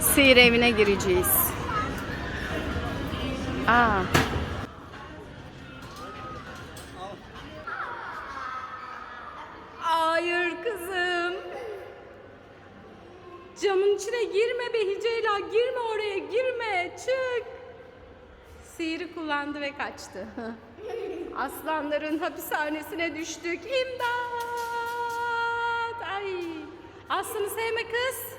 Sihir evine gireceğiz. Aa. Hayır kızım. Camın içine girme be Hiceyla. Girme oraya girme. Çık. Sihiri kullandı ve kaçtı. Aslanların hapishanesine düştük. İmdat. Aslı'nı sevme kız.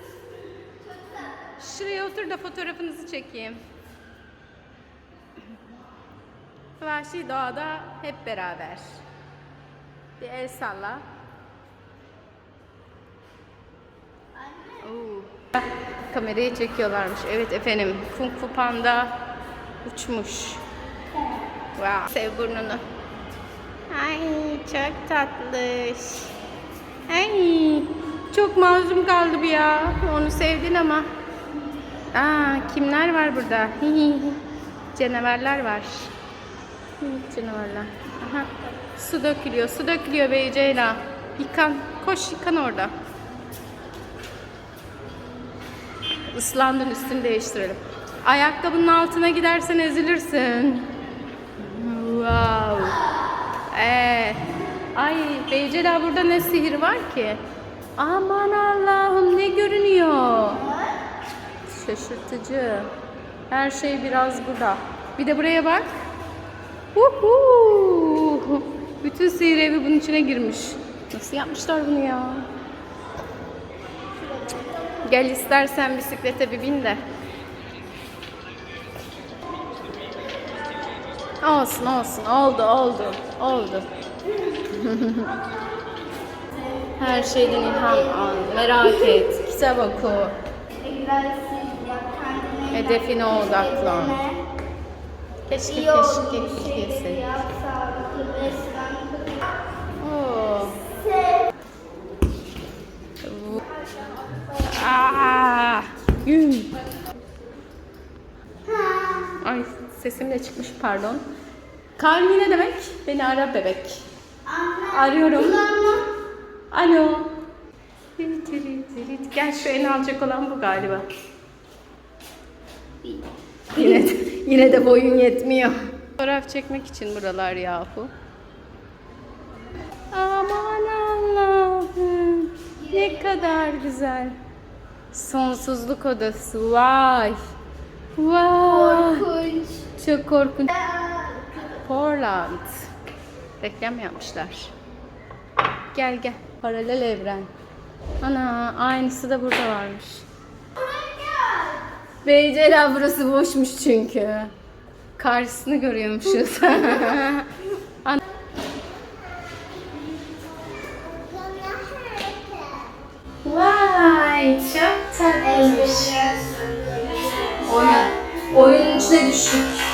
Şuraya otur da fotoğrafınızı çekeyim. Vahşi doğada hep beraber. Bir el salla. Oo. Kamerayı çekiyorlarmış. Evet efendim. Kung Fu Panda uçmuş. Wow. Sev burnunu. Ay çok tatlış. Çok mazlum kaldı bir ya. Onu sevdin ama. Aa kimler var burada? Canavarlar var. Minik canavarlar. Aha. Su dökülüyor. Su dökülüyor Bey Ceyla. Yıkan. Koş yıkan orada. Islandın üstünü değiştirelim. Ayakkabının altına gidersen ezilirsin. Wow. Ee, ay Beycela burada ne sihir var ki? Aman Allah'ım ne görünüyor? Şaşırtıcı. Her şey biraz burada. Bir de buraya bak. Uhu. Bütün sihir evi bunun içine girmiş. Nasıl yapmışlar bunu ya? Gel istersen bisiklete bir bin de. Olsun olsun oldu oldu oldu. Her şeyden ilham al, merak et, kitap oku, hedefine odaklan. Keşke keşke keşke. Yum. Ay sesim de çıkmış pardon. Kalmi ne demek? Beni ara bebek. Arıyorum. Alo. Tirit, tirit, tirit. Gel şu en alacak olan bu galiba. Yine de, yine de boyun yetmiyor. Fotoğraf çekmek için buralar yahu. Aman Allah'ım. Ne kadar güzel. Sonsuzluk odası. Vay. Vay. Korkunç. Çok korkunç. Portland. Reklam yapmışlar. Gel gel. Paralel evren. Ana aynısı da burada varmış. Beycela burası boşmuş çünkü. Karşısını görüyormuşuz. Vay çok tatlıymış. Oyun, oyunun içine düştük.